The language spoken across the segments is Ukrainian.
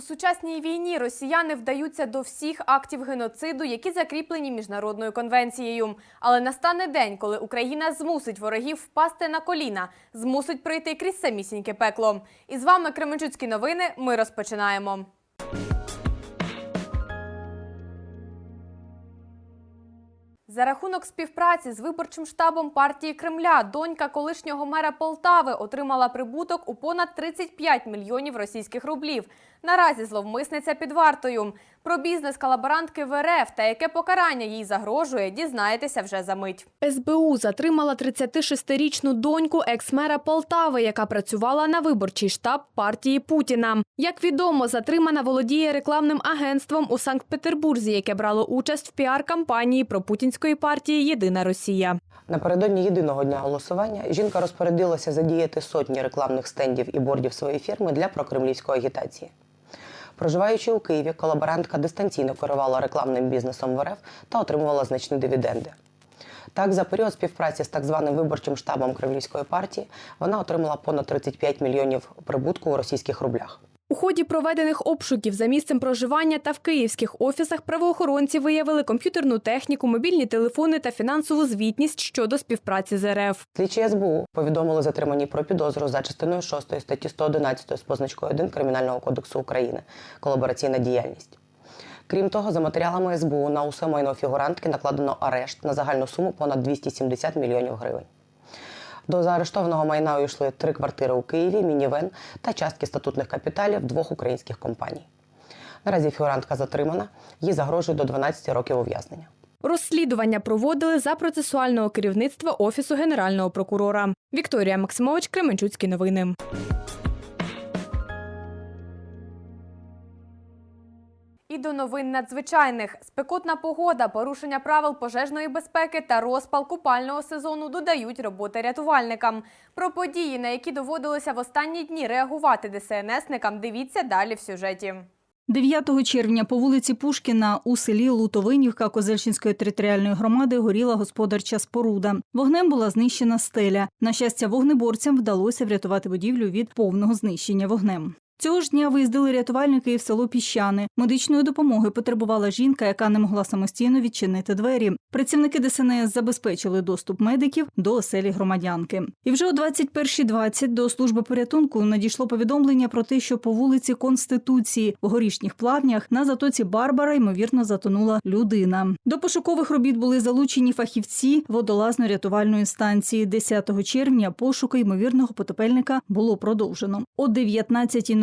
У сучасній війні росіяни вдаються до всіх актів геноциду, які закріплені міжнародною конвенцією. Але настане день, коли Україна змусить ворогів впасти на коліна, змусить пройти крізь самісіньке пекло. І з вами Кременчуцькі новини. Ми розпочинаємо. За рахунок співпраці з виборчим штабом партії Кремля донька колишнього мера Полтави отримала прибуток у понад 35 мільйонів російських рублів. Наразі зловмисниця під вартою. Про бізнес колаборантки в РФ та яке покарання їй загрожує, дізнаєтеся вже за мить. СБУ затримала 36-річну доньку екс-мера Полтави, яка працювала на виборчий штаб партії Путіна. Як відомо, затримана володіє рекламним агентством у Санкт-Петербурзі, яке брало участь в піар-кампанії пропутінської партії Єдина Росія. Напередодні єдиного дня голосування жінка розпорядилася задіяти сотні рекламних стендів і бордів своєї фірми для прокремлівської агітації. Проживаючи у Києві, колаборантка дистанційно керувала рекламним бізнесом в РФ та отримувала значні дивіденди. Так, за період співпраці з так званим виборчим штабом Кремлівської партії вона отримала понад 35 мільйонів прибутку у російських рублях. У ході проведених обшуків за місцем проживання та в київських офісах правоохоронці виявили комп'ютерну техніку, мобільні телефони та фінансову звітність щодо співпраці з РФ. Слідчі СБУ повідомили затримані про підозру за частиною 6 статті 111 з позначкою 1 Кримінального кодексу України колабораційна діяльність. Крім того, за матеріалами СБУ на усе майно фігурантки накладено арешт на загальну суму понад 270 мільйонів гривень. До заарештованого майна увійшли три квартири у Києві, мінівен та частки статутних капіталів двох українських компаній. Наразі фігурантка затримана, їй загрожує до 12 років ув'язнення. Розслідування проводили за процесуального керівництва Офісу Генерального прокурора. Вікторія Максимович, Кременчуцькі новини. І до новин надзвичайних. Спекотна погода, порушення правил пожежної безпеки та розпал купального сезону додають роботи рятувальникам. Про події, на які доводилося в останні дні реагувати ДСНСникам, дивіться далі в сюжеті. 9 червня по вулиці Пушкіна у селі Лутовинівка Козельщинської територіальної громади горіла господарча споруда. Вогнем була знищена стеля. На щастя, вогнеборцям вдалося врятувати будівлю від повного знищення вогнем. Цього ж дня виїздили рятувальники і в село Піщани. Медичної допомоги потребувала жінка, яка не могла самостійно відчинити двері. Працівники ДСНС забезпечили доступ медиків до оселі громадянки. І вже о 21.20 до служби порятунку надійшло повідомлення про те, що по вулиці Конституції в горішніх плавнях на затоці Барбара ймовірно затонула людина. До пошукових робіт були залучені фахівці водолазно-рятувальної станції. 10 червня пошуки ймовірного потопельника було продовжено. О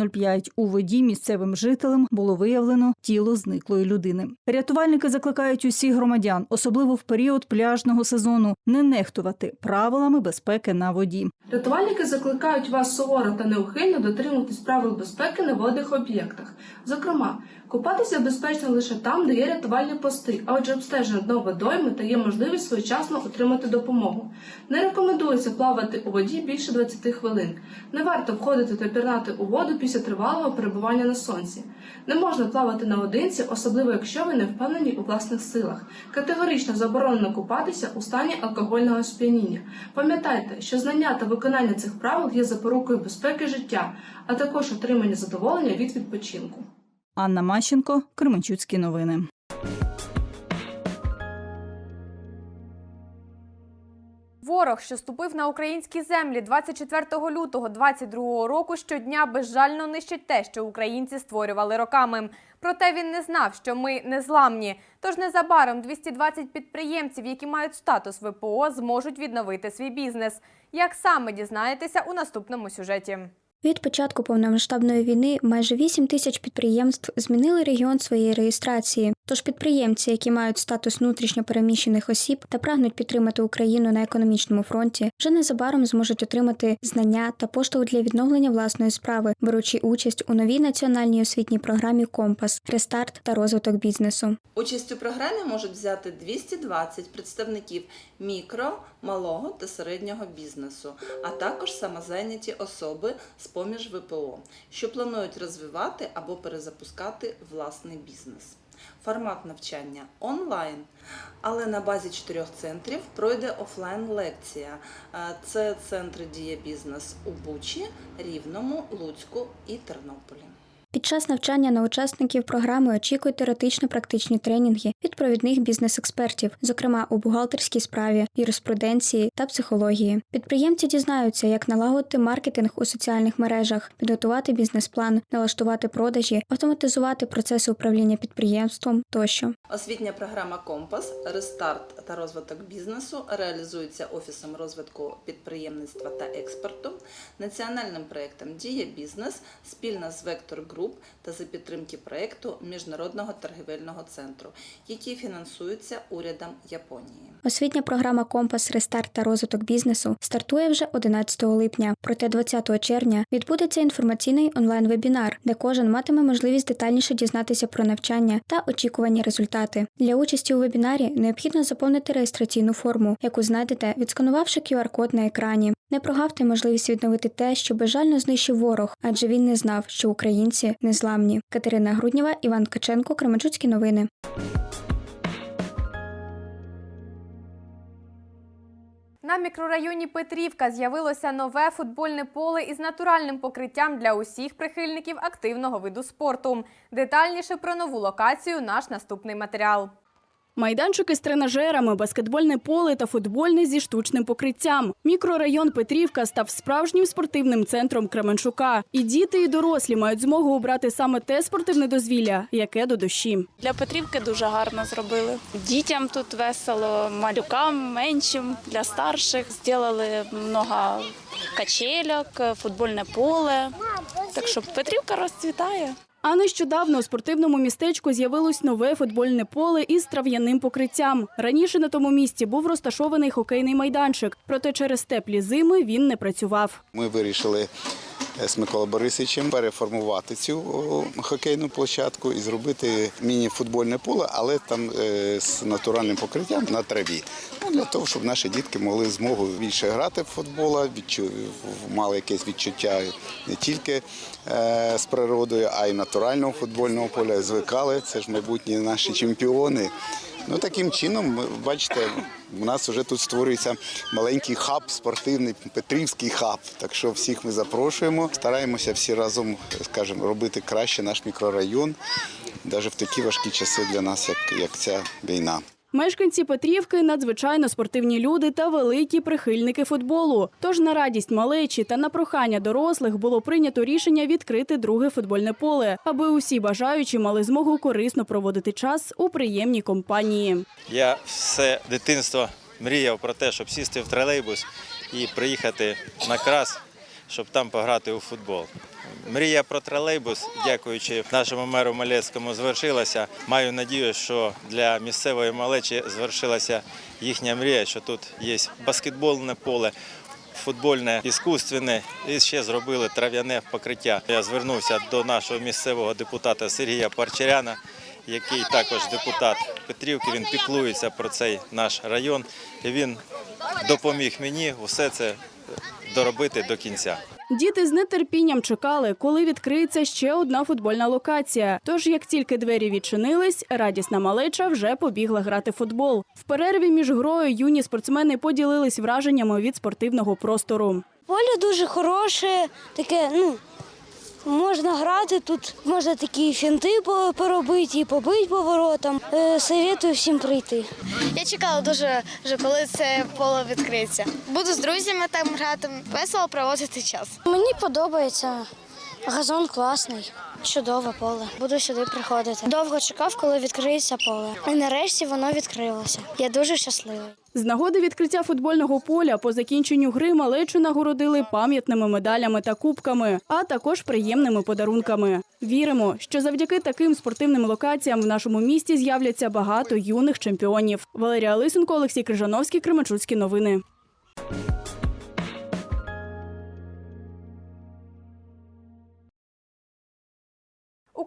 19.05 у воді місцевим жителям було виявлено тіло зниклої людини. Рятувальники закликають усіх громадян, особливо в період пляжного сезону, не нехтувати правилами безпеки на воді. Рятувальники закликають вас суворо та неухильно дотримуватись правил безпеки на водних об'єктах. Зокрема, купатися безпечно лише там, де є рятувальні пости, а отже обстеження дно водойми та є можливість своєчасно отримати допомогу. Не рекомендується плавати у воді більше 20 хвилин. Не варто входити та пірнати у воду після тривалого перебування на сонці. Не можна плавати наодинці, особливо якщо ви не впевнені у власних силах. Категорично заборонено купатися у стані алкогольного сп'яніння. Пам'ятайте, що знання та виконання цих правил є запорукою безпеки життя, а також отримання задоволення від відпочинку. Анна Мащенко, Кременчуцькі новини. Ворог, що ступив на українські землі 24 лютого 22 року, щодня безжально нищить те, що українці створювали роками. Проте він не знав, що ми незламні. Тож незабаром 220 підприємців, які мають статус ВПО, зможуть відновити свій бізнес. Як саме дізнаєтеся у наступному сюжеті? Від початку повномасштабної війни майже 8 тисяч підприємств змінили регіон своєї реєстрації. Тож підприємці, які мають статус внутрішньо переміщених осіб та прагнуть підтримати Україну на економічному фронті, вже незабаром зможуть отримати знання та поштовх для відновлення власної справи, беручи участь у новій національній освітній програмі Компас, рестарт та розвиток бізнесу. Участь у програмі можуть взяти 220 представників мікро, малого та середнього бізнесу, а також самозайняті особи з поміж ВПО, що планують розвивати або перезапускати власний бізнес. Формат навчання онлайн, але на базі чотирьох центрів пройде офлайн лекція. Е, Це центри Дія Бізнес у Бучі, Рівному, Луцьку і Тернополі. Під час навчання на учасників програми очікують теоретично-практичні тренінги від провідних бізнес-експертів, зокрема у бухгалтерській справі, юриспруденції та психології. Підприємці дізнаються, як налагодити маркетинг у соціальних мережах, підготувати бізнес-план, налаштувати продажі, автоматизувати процеси управління підприємством тощо. Освітня програма Компас, рестарт та розвиток бізнесу реалізується Офісом розвитку підприємництва та експорту, національним проєктом Дія бізнес спільно з Вектор Груп та за підтримки проєкту Міжнародного торгівельного центру, який фінансується урядом Японії. Освітня програма Компас Рестарт та розвиток бізнесу стартує вже 11 липня. Проте 20 червня відбудеться інформаційний онлайн-вебінар, де кожен матиме можливість детальніше дізнатися про навчання та очікувані результати. Для участі у вебінарі необхідно заповнити реєстраційну форму, яку знайдете, відсканувавши QR-код на екрані. Не прогавте можливість відновити те, що безжально знищив ворог, адже він не знав, що українці незламні. Катерина Груднєва, Іван Ткаченко, Кременчуцькі новини. На мікрорайоні Петрівка з'явилося нове футбольне поле із натуральним покриттям для усіх прихильників активного виду спорту. Детальніше про нову локацію наш наступний матеріал. Майданчики з тренажерами, баскетбольне поле та футбольне зі штучним покриттям. Мікрорайон Петрівка став справжнім спортивним центром Кременчука. І діти, і дорослі мають змогу обрати саме те спортивне дозвілля, яке до душі. Для Петрівки дуже гарно зробили. Дітям тут весело, малюкам меншим, для старших зробили много качельок, футбольне поле. Так що Петрівка розцвітає. А нещодавно у спортивному містечку з'явилось нове футбольне поле із трав'яним покриттям. Раніше на тому місці був розташований хокейний майданчик, проте через теплі зими він не працював. Ми вирішили з Миколою Борисовичем переформувати цю хокейну площадку і зробити міні-футбольне поле, але там е, з натуральним покриттям на траві. Ну, для того, щоб наші дітки могли змогу більше грати в футбол, мали якесь відчуття не тільки е, з природою, а й натурального футбольного поля. Звикали. Це ж майбутні наші чемпіони. Ну таким чином, бачите, у нас вже тут створюється маленький хаб, спортивний Петрівський хаб. Так що всіх ми запрошуємо. Стараємося всі разом, скажімо, робити краще наш мікрорайон, навіть в такі важкі часи для нас, як, як ця війна. Мешканці Петрівки надзвичайно спортивні люди та великі прихильники футболу. Тож на радість малечі та на прохання дорослих було прийнято рішення відкрити друге футбольне поле, аби усі бажаючі мали змогу корисно проводити час у приємній компанії. Я все дитинство мріяв про те, щоб сісти в тролейбус і приїхати на крас, щоб там пограти у футбол. Мрія про тролейбус, дякуючи нашому меру Малецькому, звершилася. Маю надію, що для місцевої малечі звершилася їхня мрія, що тут є баскетбольне поле. Футбольне іскусственне і ще зробили трав'яне покриття. Я звернувся до нашого місцевого депутата Сергія Парчаряна, який також депутат Петрівки. Він піклується про цей наш район. І він допоміг мені все це доробити до кінця. Діти з нетерпінням чекали, коли відкриється ще одна футбольна локація. Тож, як тільки двері відчинились, радісна малеча вже побігла грати в футбол. В перерві між грою юні спортсмени поділились враженнями від спортивного простору. Поле дуже хороше, таке, ну, можна грати тут, можна такі фінти поробити і побити по воротам. Е, Советую всім прийти. Я чекала дуже, вже, коли це поле відкриється. Буду з друзями там грати, весело проводити час. Мені подобається. Газон класний, чудове поле. Буду сюди приходити. Довго чекав, коли відкриється поле. І нарешті воно відкрилося. Я дуже щасливий. З нагоди відкриття футбольного поля по закінченню гри малечу нагородили пам'ятними медалями та кубками, а також приємними подарунками. Віримо, що завдяки таким спортивним локаціям в нашому місті з'являться багато юних чемпіонів. Валерія Лисенко, Олексій Крижановський, Кременчуцькі новини.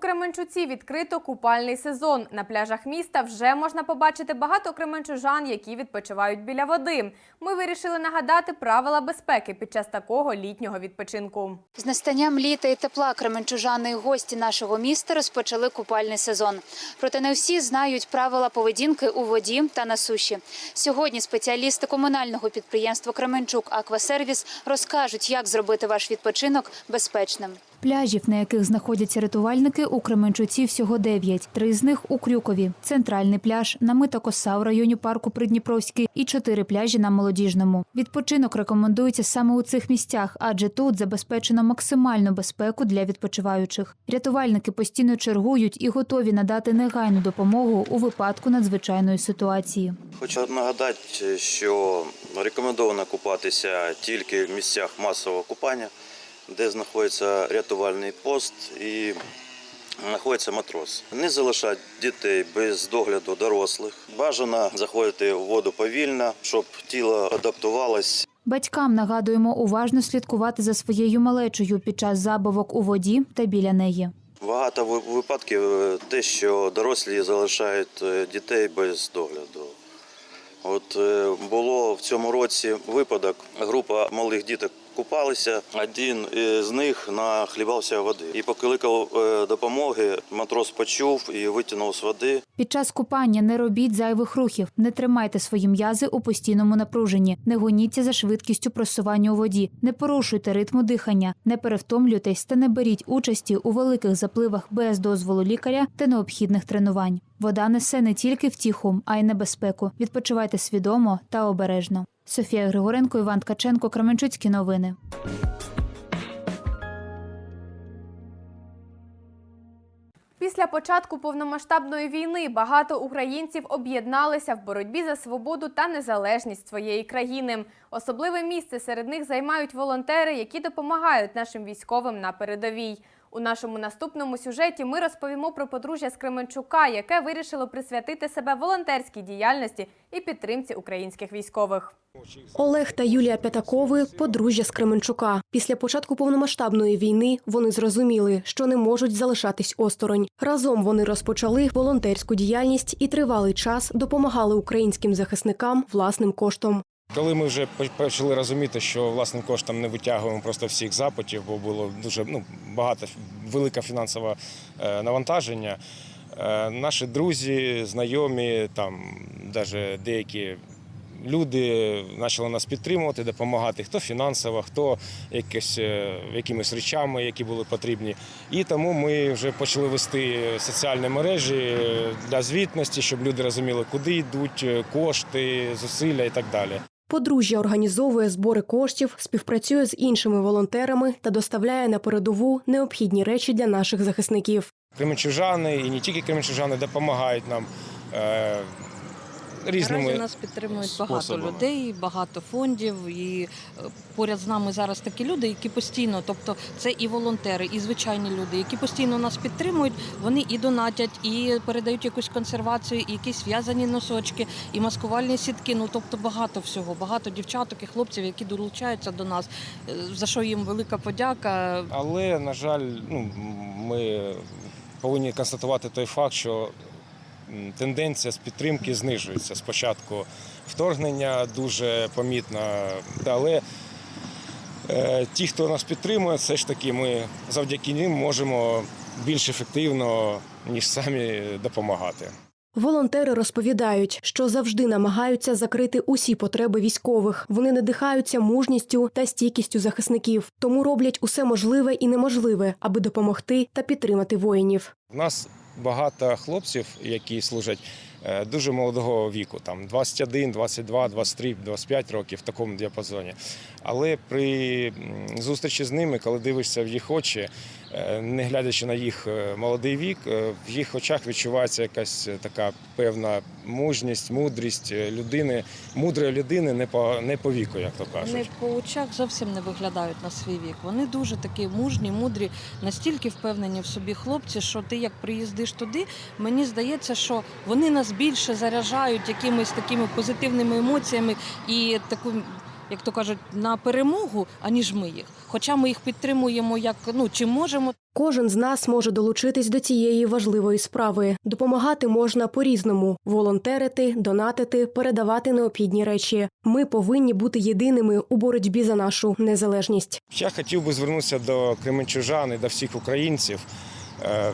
Кременчуці відкрито купальний сезон. На пляжах міста вже можна побачити багато кременчужан, які відпочивають біля води. Ми вирішили нагадати правила безпеки під час такого літнього відпочинку. З настанням літа і тепла кременчужани і гості нашого міста розпочали купальний сезон. Проте не всі знають правила поведінки у воді та на суші. Сьогодні спеціалісти комунального підприємства Кременчук Аквасервіс розкажуть, як зробити ваш відпочинок безпечним. Пляжів, на яких знаходяться рятувальники, у Кременчуці всього дев'ять. Три з них у Крюкові, центральний пляж, намита коса у районі парку Придніпровський і чотири пляжі на молодіжному. Відпочинок рекомендується саме у цих місцях, адже тут забезпечено максимальну безпеку для відпочиваючих. Рятувальники постійно чергують і готові надати негайну допомогу у випадку надзвичайної ситуації. Хочу нагадати, що рекомендовано купатися тільки в місцях масового купання, де знаходиться рятувальний пост і знаходиться матрос. Не залишати дітей без догляду дорослих. Бажано заходити в воду повільно, щоб тіло адаптувалось Батькам нагадуємо уважно слідкувати за своєю малечою під час забавок у воді та біля неї. Багато випадків е, те, що дорослі залишають е, дітей без догляду. От е, було в цьому році випадок, група малих діток купалися, один з них нахлібався води. І покликав е, допомоги, матрос почув і витягнув з води. Під час купання не робіть зайвих рухів, не тримайте свої м'язи у постійному напруженні, не гоніться за швидкістю просування у воді, не порушуйте ритму дихання, не перевтомлюйтесь та не беріть участі у великих запливах без дозволу лікаря та необхідних тренувань. Вода несе не тільки втіху, а й небезпеку. Відпочивайте свідомо та обережно. Софія Григоренко, Іван Ткаченко, Кременчуцькі новини. Після початку повномасштабної війни багато українців об'єдналися в боротьбі за свободу та незалежність своєї країни. Особливе місце серед них займають волонтери, які допомагають нашим військовим на передовій. У нашому наступному сюжеті ми розповімо про подружжя з Кременчука, яке вирішило присвятити себе волонтерській діяльності і підтримці українських військових. Олег та Юлія П'ятакови – подружжя з Кременчука. Після початку повномасштабної війни вони зрозуміли, що не можуть залишатись осторонь. Разом вони розпочали волонтерську діяльність і тривалий час допомагали українським захисникам власним коштом. Коли ми вже почали розуміти, що власним коштом не витягуємо просто всіх запитів, бо було дуже ну, багато велике фінансове е, навантаження. е, Наші друзі, знайомі, там навіть деякі люди почали нас підтримувати, допомагати, хто фінансово, хто якось, е, якимись речами, які були потрібні. І тому ми вже почали вести соціальні мережі для звітності, щоб люди розуміли, куди йдуть кошти, зусилля і так далі. Подружжя організовує збори коштів, співпрацює з іншими волонтерами та доставляє на передову необхідні речі для наших захисників. Кременчужани і не тільки кременчужани допомагають нам е, різними Наразі нас підтримують багато людей, багато фондів. І е, поряд з нами зараз такі люди, які постійно, тобто це і волонтери, і звичайні люди, які постійно нас підтримують. Вони і донатять, і передають якусь консервацію, і якісь в'язані носочки, і маскувальні сітки. Ну тобто багато всього, багато дівчаток і хлопців, які долучаються до нас. е, За що їм велика подяка. Але, на жаль, ну, ми повинні констатувати той факт, що тенденція з підтримки знижується. Спочатку вторгнення дуже помітно, але е, ті, хто нас підтримує, все ж таки ми завдяки ним можемо більш ефективно, ніж самі допомагати. Волонтери розповідають, що завжди намагаються закрити усі потреби військових. Вони надихаються мужністю та стійкістю захисників, тому роблять усе можливе і неможливе, аби допомогти та підтримати воїнів. У нас багато хлопців, які служать е, дуже молодого віку, там 21, 22, 23, 25 років в такому діапазоні. Але при зустрічі з ними, коли дивишся в їх очі, не глядячи на їх е, молодий вік, е, в їх очах відчувається якась е, така певна мужність, мудрість е, людини, мудрої людини не по не по віку, як то кажуть. Не по очах зовсім не виглядають на свій вік. Вони дуже такі мужні, мудрі, настільки впевнені в собі хлопці, що ти як приїздиш туди, мені здається, що вони нас більше заряджають якимись такими позитивними емоціями і таку, як то кажуть, на перемогу, аніж ми їх. Хоча ми їх підтримуємо як ну чи можемо. Кожен з нас може долучитись до цієї важливої справи. Допомагати можна по-різному: волонтерити, донатити, передавати необхідні речі. Ми повинні бути єдиними у боротьбі за нашу незалежність. Я хотів би звернутися до кременчужан і до всіх українців, е,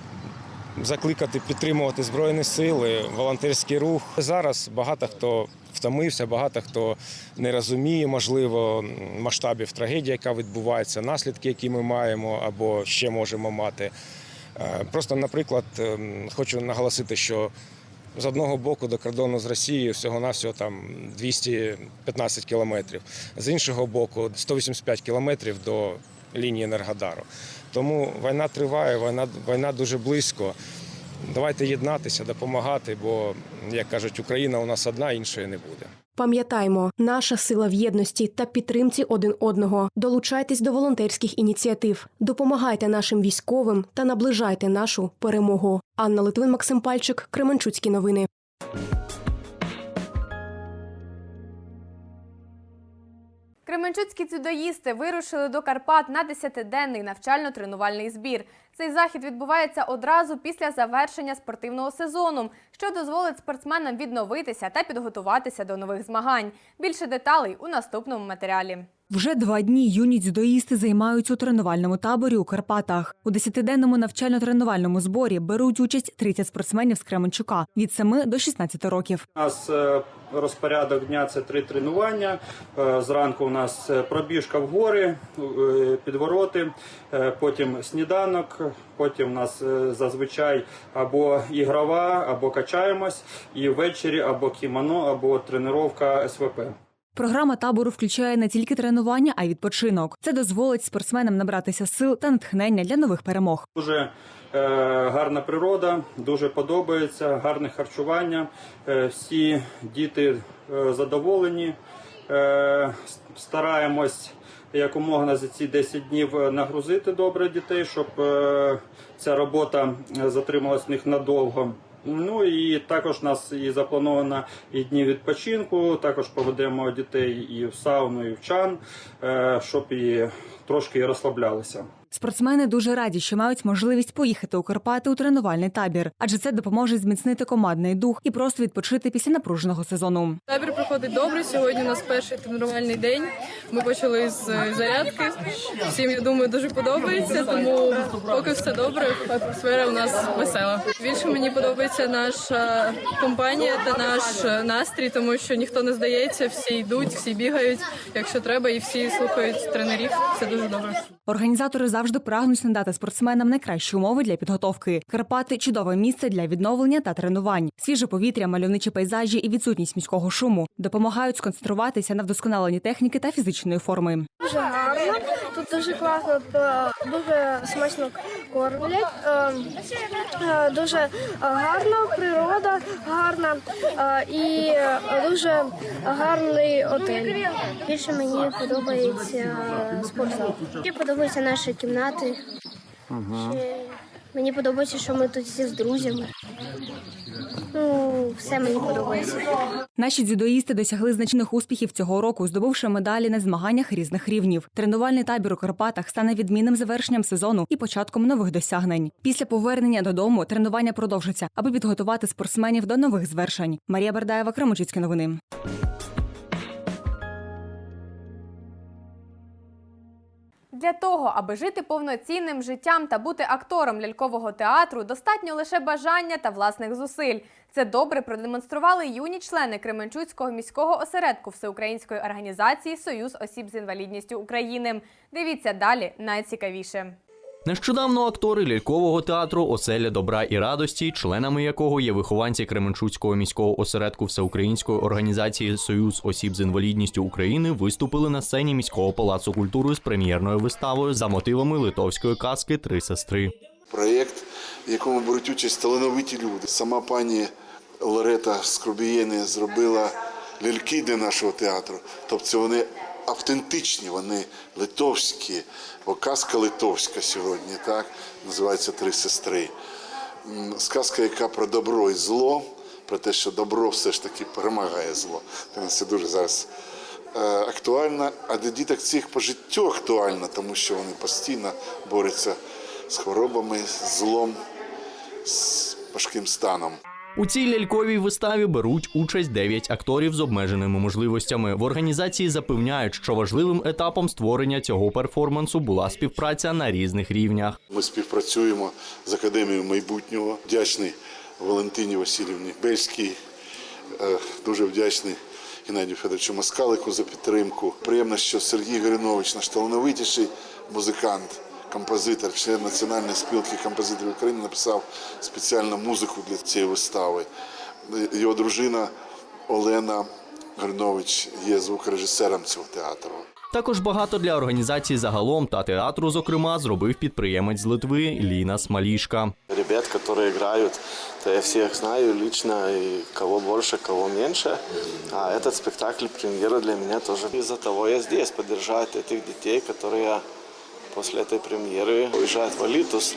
закликати підтримувати Збройні сили, волонтерський рух. Зараз багато хто втомився. Багато хто не розуміє, можливо, масштабів трагедії, яка відбувається, наслідки, які ми маємо або ще можемо мати. Е, Просто, наприклад, ем, хочу наголосити, що з одного боку до кордону з Росією всього-навсього там 215 кілометрів, з іншого боку 185 кілометрів до лінії Енергодару. Тому війна триває, війна, війна дуже близько. Давайте єднатися, допомагати, бо, як кажуть, Україна у нас одна, іншої не буде. Пам'ятаймо, наша сила в єдності та підтримці один одного. Долучайтесь до волонтерських ініціатив, допомагайте нашим військовим та наближайте нашу перемогу. Анна Литвин, Максим Пальчик, Кременчуцькі новини. Кременчуцькі дзюдоїсти вирушили до Карпат на 10-денний навчально-тренувальний збір. Цей захід відбувається одразу після завершення спортивного сезону, що дозволить спортсменам відновитися та підготуватися до нових змагань. Більше деталей у наступному матеріалі. Вже два дні юні дзюдоїсти займаються у тренувальному таборі у Карпатах. У десятиденному навчально-тренувальному зборі беруть участь 30 спортсменів з Кременчука від 7 до 16 років. У нас е, розпорядок дня це три тренування. Е, Зранку у нас е, пробіжка в гори, підвороти, потім сніданок, потім у нас зазвичай або ігрова, або качаємось, і ввечері або кімоно, або тренування СВП. Програма табору включає не тільки тренування, а й відпочинок. Це дозволить спортсменам набратися сил та натхнення для нових перемог. Дуже е, гарна природа, дуже подобається, гарне харчування. Е, всі діти е, задоволені. Е, стараємось якомога за ці 10 днів е, нагрузити добре дітей, щоб е, ця робота е, затрималась в них надовго. Ну і також у нас і заплановано і дні відпочинку. Також поведемо дітей і в сауну, і в чан, е, щоб і трошки розслаблялися. Спортсмени дуже раді, що мають можливість поїхати у Карпати у тренувальний табір, адже це допоможе зміцнити командний дух і просто відпочити після напруженого сезону. Табір проходить добре. Сьогодні у нас перший тренувальний день. Ми почали з е, зарядки. Всім я думаю дуже подобається, тому поки все добре. Атмосфера у нас весела. Більше мені подобається наша компанія та наш е, настрій, тому що ніхто не здається, всі йдуть, всі бігають, якщо треба, і всі слухають тренерів. Це дуже добре. Організатори завжди прагнуть надати спортсменам найкращі умови для підготовки. Карпати чудове місце для відновлення та тренувань. Свіже повітря, мальовничі пейзажі і відсутність міського шуму допомагають сконцентруватися на вдосконаленні техніки та фізичної форми. Дуже гарно, тут дуже класно, дуже смачно кормлять. Е, е, Дуже гарно, природа гарна е, і дуже гарний отель. Більше мені подобається спортзал. Подобаються наші кімнати. Ще Мені подобається, що ми тут всі з друзями. Ну, все мені подобається. Наші дзюдоїсти досягли значних успіхів цього року, здобувши медалі на змаганнях різних рівнів. Тренувальний табір у Карпатах стане відмінним завершенням сезону і початком нових досягнень. Після повернення додому тренування продовжиться, аби підготувати спортсменів до нових звершень. Марія Бердаєва, Кремочицькі новини. Для того, аби жити повноцінним життям та бути актором лялькового театру, достатньо лише бажання та власних зусиль. Це добре продемонстрували юні члени Кременчуцького міського осередку Всеукраїнської організації Союз осіб з інвалідністю України. Дивіться далі найцікавіше. Нещодавно актори лялькового театру Оселя добра і радості, членами якого є вихованці Кременчуцького міського осередку Всеукраїнської організації Союз осіб з інвалідністю України, виступили на сцені міського палацу культури з прем'єрною виставою за мотивами литовської казки Три сестри. Проєкт, в якому беруть участь талановиті люди. Сама пані Лорета Скрубієни зробила ляльки для нашого театру. Тобто вони автентичні, вони литовські, бо казка литовська сьогодні, так? Називається Три сестри. Сказка, яка про добро і зло, про те, що добро все ж таки перемагає зло. Це дуже зараз е, актуально, а для діток цих по життю актуально, тому що вони постійно борються з хворобами, з злом, з важким станом. У цій ляльковій виставі беруть участь 9 акторів з обмеженими можливостями. В організації запевняють, що важливим етапом створення цього перформансу була співпраця на різних рівнях. Ми співпрацюємо з Академією майбутнього. Вдячний Валентині Васильівні Бельській, е, дуже вдячний Геннадію Федоровичу Москалику за підтримку. Приємно, що Сергій Горинович, наш талановитіший музикант, композитор, член Національної спілки композиторів України, написав спеціальну музику для цієї вистави. Його дружина Олена Горинович є звукорежисером цього театру. Також багато для організації загалом та театру, зокрема, зробив підприємець з Литви Лінас Малішка. Ребят, которые играют, то я всех знаю лично, и кого больше, кого меньше. А этот спектакль, премьера для меня тоже. Из-за того я здесь, поддержать этих детей, которые после этой премьеры уезжают в Алитус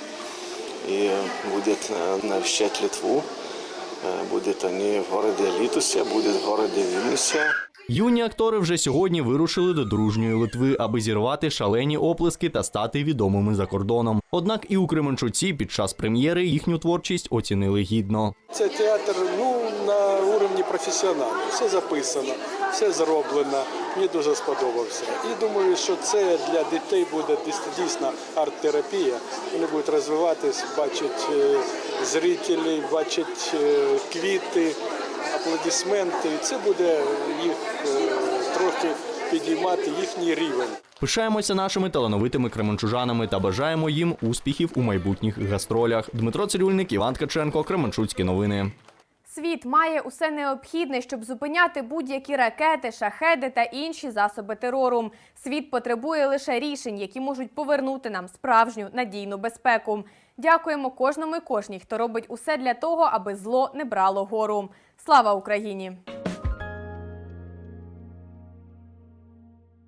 и будет э, навещать Литву. Э, Будет они в городе Алитусе, будет в городе Вильнюсе. Юні актори вже сьогодні вирушили до дружньої Литви, аби зірвати шалені оплески та стати відомими за кордоном. Однак і у Кременчуці під час прем'єри їхню творчість оцінили гідно. Це театр ну, на уровні професіоналів. Все записано, все зроблено. Мені дуже сподобався. І думаю, що це для дітей буде дійс- дійсно арт-терапія. Вони будуть розвиватись, бачать е, зрителі, бачать е, квіти, аплодисменти. І це буде їх е, трохи підіймати їхній рівень. Пишаємося нашими талановитими кременчужанами та бажаємо їм успіхів у майбутніх гастролях. Дмитро Цирюльник, Іван Ткаченко, Кременчуцькі новини. Світ має усе необхідне, щоб зупиняти будь-які ракети, шахеди та інші засоби терору. Світ потребує лише рішень, які можуть повернути нам справжню надійну безпеку. Дякуємо кожному і кожній, хто робить усе для того, аби зло не брало гору. Слава Україні!